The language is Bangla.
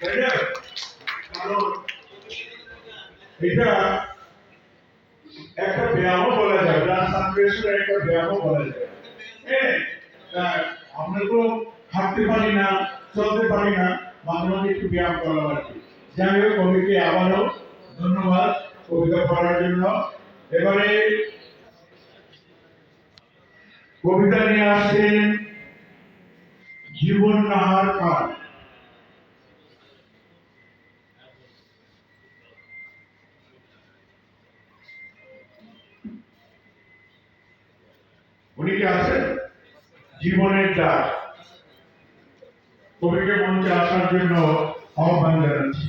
কারণ এটা একটা ব্যায়ামও বলা যায় ব্লাড সার্কুলেশনের একটা ব্যায়ামও বলা যায় আমরা তো হাঁটতে পারি না চলতে পারি না মাঝে মাঝে একটু ব্যায়াম করা আর কি যাই হোক কবিকে আবারও ধন্যবাদ কবিতা পড়ার জন্য এবারে কবিতা নিয়ে আসছেন জীবন নাহার কাল উনি কি আছেন জীবনের ডাক কবিকে মঞ্চে আসার জন্য আহ্বান জানাচ্ছি।